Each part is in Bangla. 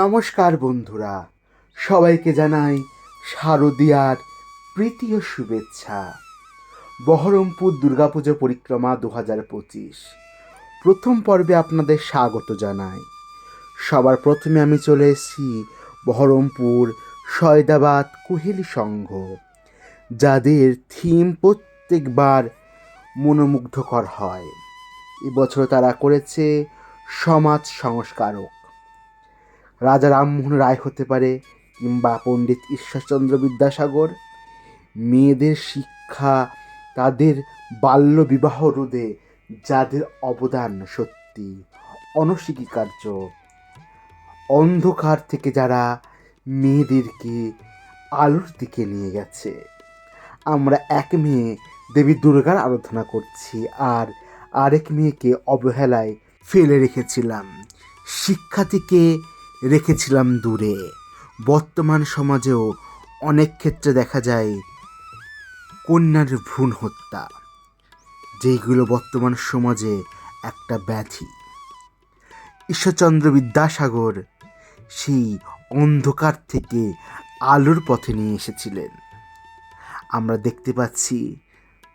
নমস্কার বন্ধুরা, সবাইকে জানাই শারদীয়ার প্রীতি ও শুভেচ্ছা। বহরমপুর দুর্গাপুজো পরিক্রমা দু হাজার পঁচিশ প্রথম পর্বে আপনাদের স্বাগত জানাই। সবার প্রথমে আমি চলে এসেছি বহরমপুর সয়দাবাদ কুহেলি সংঘ, যাদের থিম প্রত্যেকবার মনোমুগ্ধকর হয়। এবছর তারা করেছে সমাজ সংস্কারক। রাজা রামমোহন রায় হতে পারে কিংবা পণ্ডিত ঈশ্বরচন্দ্র বিদ্যাসাগর। মেয়েদের শিক্ষা, তাদের বাল্য বিবাহ রোধে যাদের অবদান সত্যি অনস্বীকার্য অন্ধকার থেকে যারা মেয়েদেরকে আলোর দিকে নিয়ে গেছে। আমরা এক মেয়ে দেবী দুর্গার আরাধনা করছি আর আরেক মেয়েকে অবহেলায় ফেলে রেখেছিলাম। শিক্ষা থেকে রেখেছিলাম দূরে। বর্তমান সমাজেও অনেক ক্ষেত্রে দেখা যায় কন্যার ভ্রূণ হত্যা, যেইগুলো বর্তমান সমাজে একটা ব্যাধি। ঈশ্বরচন্দ্র বিদ্যাসাগর সেই অন্ধকার থেকে আলোর পথে নিয়ে এসেছিলেন। আমরা দেখতে পাচ্ছি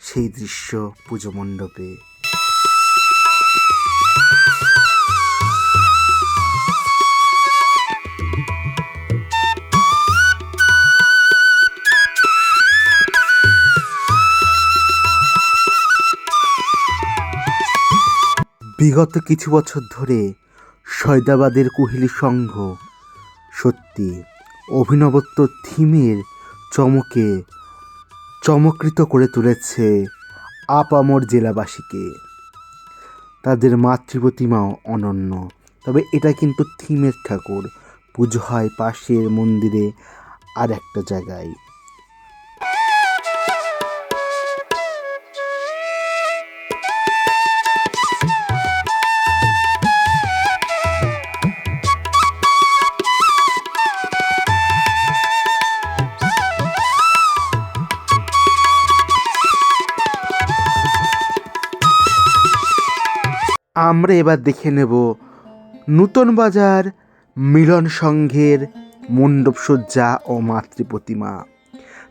সেই দৃশ্য পুজো মণ্ডপে। বিগত কিছু বছর ধরে সয়দাবাদের কোহেলি সংঘ সত্যি অভিনবত্ব থিমের চমকে চমকৃত করে তুলেছে আপামর জেলাবাসীকে। তাদের মাতৃপ্রতিমাও অনন্য, তবে এটা কিন্তু থিমের ঠাকুর। পুজো হয় পাশের মন্দিরে আর একটা জায়গায়। আমরা এবার দেখে নেব নূতন বাজার, মিলন সংঘের মণ্ডপসজ্জা ও মাতৃপ্রতিমা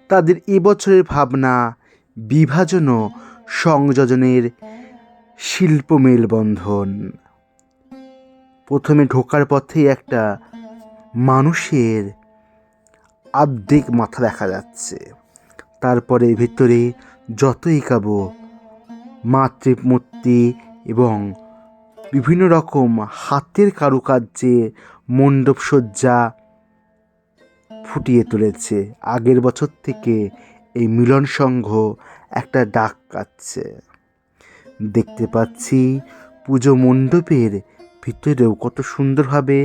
তাদের এবছরের ভাবনা বিভাজন ও সংযোজনের শিল্প মেলবন্ধন। প্রথমে ঢোকার পথেই একটা মানুষের আর্ধেক মাথা দেখা যাচ্ছে। তারপরে ভেতরে যতই কাবো, মাতৃমূর্তি এবং বিভিন্ন রকম হাতের কারুকার্যে মণ্ডপসজ্জা ফুটিয়ে তুলেছে। আগের বছর থেকে এই মিলন সংঘ একটা ডাক কাচ্ছে দেখতে পাচ্ছি পুজো মণ্ডপের ভিতরেও কত সুন্দরভাবে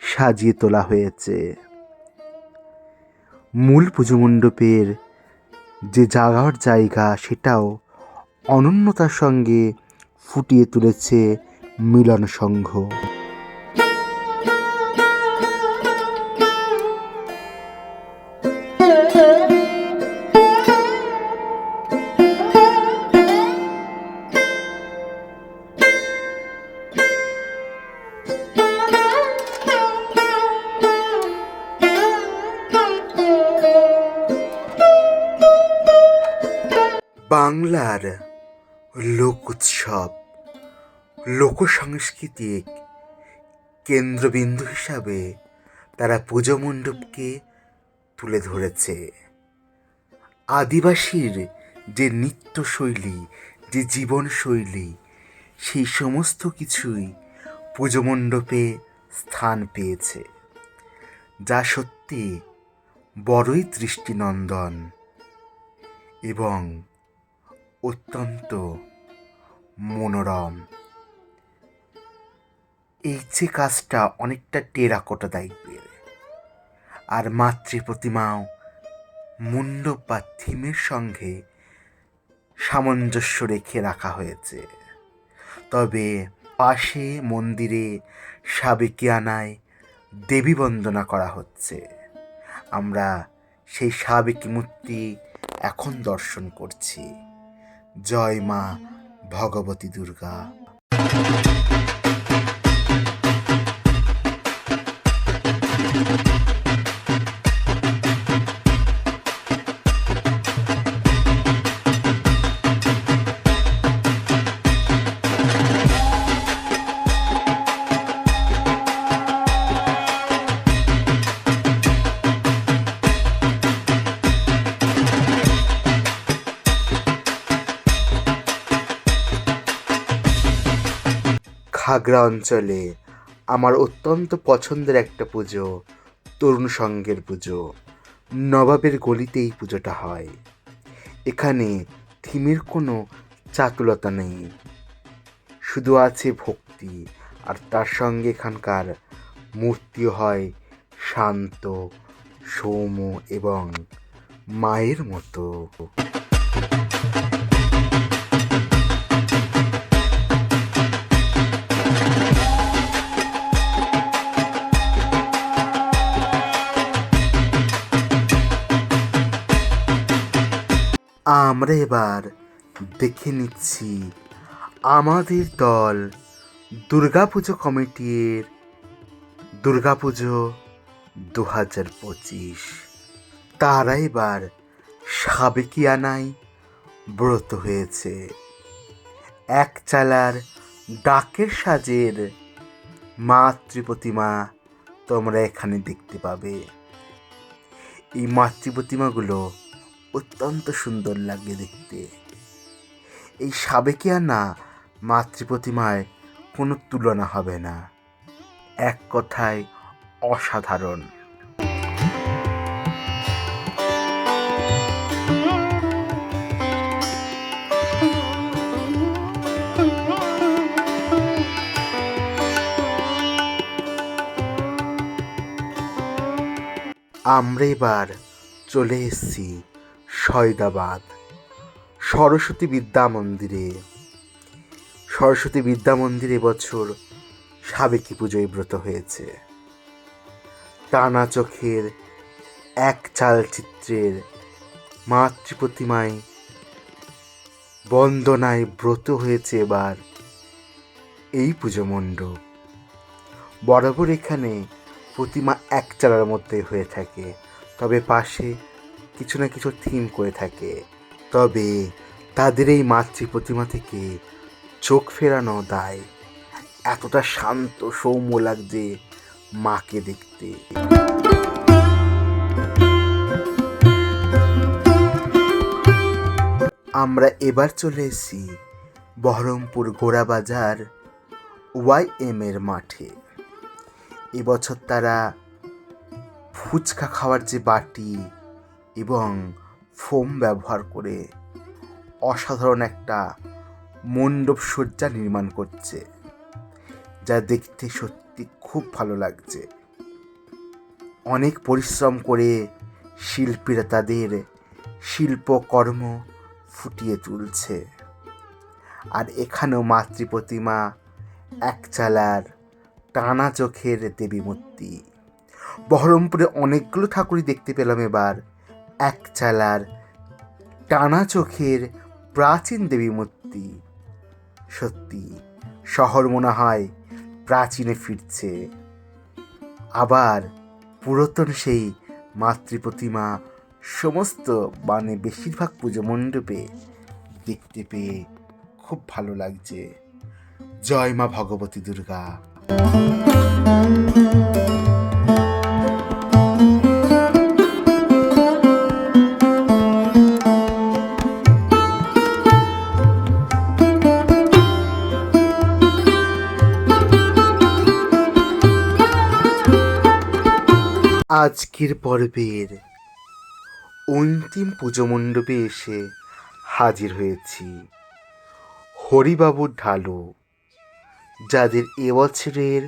সাজিয়ে তোলা হয়েছে। মূল পুজো মণ্ডপের যে যাওয়ার জায়গা সেটাও অনন্যতার সঙ্গে ফুটিয়ে তুলেছে মিলন সংঘ। বাংলার লোক উৎসব। লোক সাংস্কৃতিক কেন্দ্রবিন্দু হিসাবে তারা পুজো মণ্ডপকে তুলে ধরেছে। আদিবাসীর যে নৃত্যশৈলী, যে জীবনশৈলী, সেই সমস্ত কিছুই পুজো মণ্ডপে স্থান পেয়েছে, যা সত্যি বড়ই দৃষ্টিনন্দন এবং অত্যন্ত মনোরম। এই যে কাজটা অনেকটা টেরাকোটা দায়িত্বের আর মাতৃ প্রতিমাও মণ্ডপ বা থিমের সঙ্গে সামঞ্জস্য রেখে রাখা হয়েছে। তবে পাশে মন্দিরে সাবেকিয়ানায় দেবী বন্দনা করা হচ্ছে। আমরা সেই সাবেকি মূর্তি এখন দর্শন করছি। জয় মা ভগবতী দুর্গা। খাগড়া অঞ্চলে আমার অত্যন্ত পছন্দের একটা পুজো, তরুণ সঙ্গের পুজো। নবাবের গলিতে এই পুজোটা হয়। এখানে থিমের কোনো চাতুলতা নেই। শুধু আছে ভক্তি, আর তার সঙ্গে এখানকার মূর্তিও হয় শান্ত, সৌম্য এবং মায়ের মতো। আমরা এবার দেখে নিচ্ছি আমাদের দল দুর্গাপুজো কমিটির দুর্গাপুজো দু হাজার পঁচিশ। তারা এবার সাবেকিয়ানায় ব্রত হয়েছে। এক চালার ডাকের সাজের মাতৃ প্রতিমা তোমরা এখানে দেখতে পাবে। এই মাতৃ প্রতিমাগুলো অত্যন্ত সুন্দর লাগে দেখতে। এই সাবেকিয়ানা না মাতৃপ্রতিমায় কোনো তুলনা হবে না। এক কথায় অসাধারণ। আমরা এবার চলে এসেছি সয়দাবাদ সরস্বতী বিদ্যা মন্দিরে সরস্বতী বিদ্যা মন্দিরে এবছর সাবেকি পুজোয় ব্রত হয়েছে। টানা চোখের এক চালচিত্রের মাতৃ প্রতিমায় বন্দনায় ব্রত হয়েছে এবার এই পুজো মণ্ডপ। বরাবর এখানে প্রতিমা এক চালার মধ্যে হয়ে থাকে। তবে পাশে কিছু না কিছু থিম করে থাকে। তবে তাদের এই মাতৃ প্রতিমা থেকে চোখ ফেরানো দায়। এতটা শান্ত সৌম্য লাগছে মাকে দেখতে। আমরা এবার চলে এসেছি বহরমপুর গোড়াবাজার ওয়াই এম এর মাঠে। এবছর তারা ফুচকা খাওয়ার যে বাটি এবং ফোম ব্যবহার করে অসাধারণ একটা মণ্ডপ সজ্জা নির্মাণ করছে, যা দেখতে সত্যি খুব ভালো লাগছে। অনেক পরিশ্রম করে শিল্পীরা তাদের শিল্পকর্ম ফুটিয়ে তুলছে। আর এখানেও মাতৃ প্রতিমা, এক চালার, টানা চোখের দেবী মূর্তি বহরমপুরে অনেকগুলো ঠাকুরই দেখতে পেলাম এবার। এক চালার টানা চোখের প্রাচীন দেবী মূর্তি। সত্যি, শহর মনে হয় প্রাচীনে ফিরছে। আবার পুরাতন সেই মাতৃ প্রতিমা সমস্ত মানে বেশিরভাগ পুজো মণ্ডপে দেখতে পেয়ে খুব ভালো লাগছে। জয় মা ভগবতী দুর্গা। আজকের পর্বের অন্তিম পুজো মণ্ডপে এসে হাজির হয়েছি। হরিবাবুর ঢালু, যাদের এবছরের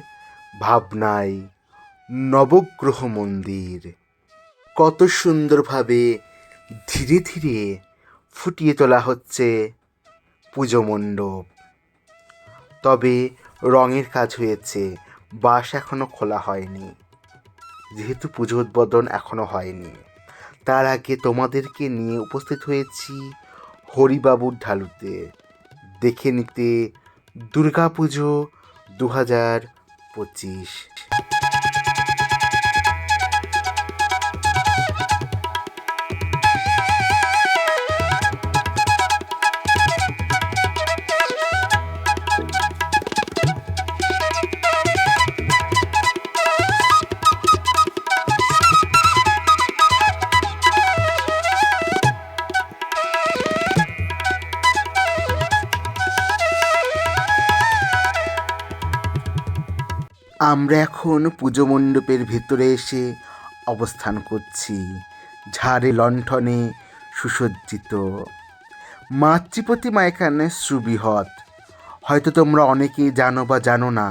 ভাবনায় নবগ্রহ মন্দির কত সুন্দরভাবে ধীরে ধীরে ফুটিয়ে তোলা হচ্ছে পুজো মণ্ডপ তবে রঙের কাজ হয়েছে বাস এখনও খোলা হয়নি। যেহেতু পুজো উদ্বোধন এখনও হয়নি। তার আগে তোমাদেরকে নিয়ে উপস্থিত হয়েছি হরিবাবুর ঢালুতে। দেখে নিতে দুর্গা পুজো দু হাজার পঁচিশ। আমরা এখন পুজো মণ্ডপের ভেতরে এসে অবস্থান করছি, ঝাড়ে লণ্ঠনে সুসজ্জিত। মাতৃপ্রতিমা এখানে সুবৃহৎ। হয়তো তোমরা অনেকেই জানো বা জানো না,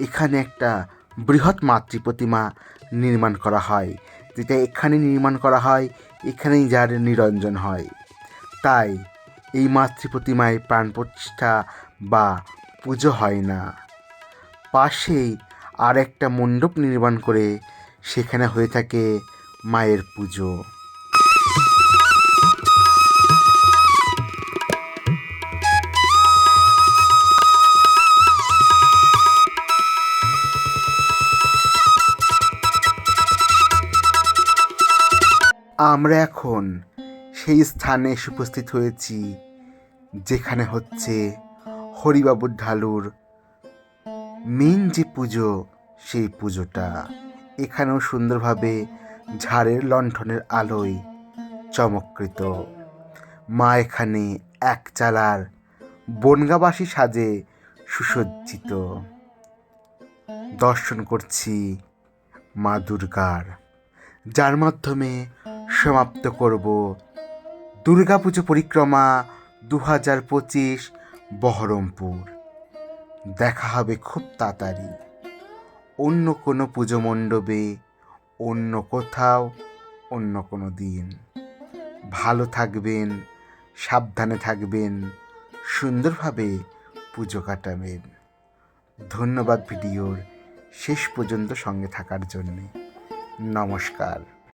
এখানে একটা বৃহৎ মাতৃপ্রতিমা নির্মাণ করা হয়। যেটা এখানে নির্মাণ করা হয়, এখানেই যার নিরঞ্জন হয়। তাই এই মাতৃপ্রতিমায় প্রাণ প্রতিষ্ঠা বা পুজো হয় না। পাশেই আর একটা মণ্ডপ নির্মাণ করে সেখানে হয়ে থাকে মায়ের পুজো। আমরা এখন সেই স্থানে এসে উপস্থিত হয়েছি, যেখানে হচ্ছে হরিবাবুর ঢালুর মেন যে পুজো, সেই পুজোটা। এখানেও সুন্দরভাবে ঝাড়ের লণ্ঠনের আলোয় চমৎকৃত মা এখানে এক চালার বনগাবাসী সাজে সুসজ্জিত। দর্শন করছি মা দুর্গার। যার মাধ্যমে সমাপ্ত করব দুর্গাপুজো পরিক্রমা দু হাজার পঁচিশ বহরমপুর। দেখা হবে খুব তাড়াতাড়ি। অন্য কোনো পুজো মণ্ডপে, অন্য কোথাও, অন্য কোনো দিন। ভালো থাকবেন, সাবধানে থাকবেন, সুন্দরভাবে পুজো কাটাবেন। ধন্যবাদ ভিডিওর শেষ পর্যন্ত সঙ্গে থাকার জন্যে। নমস্কার।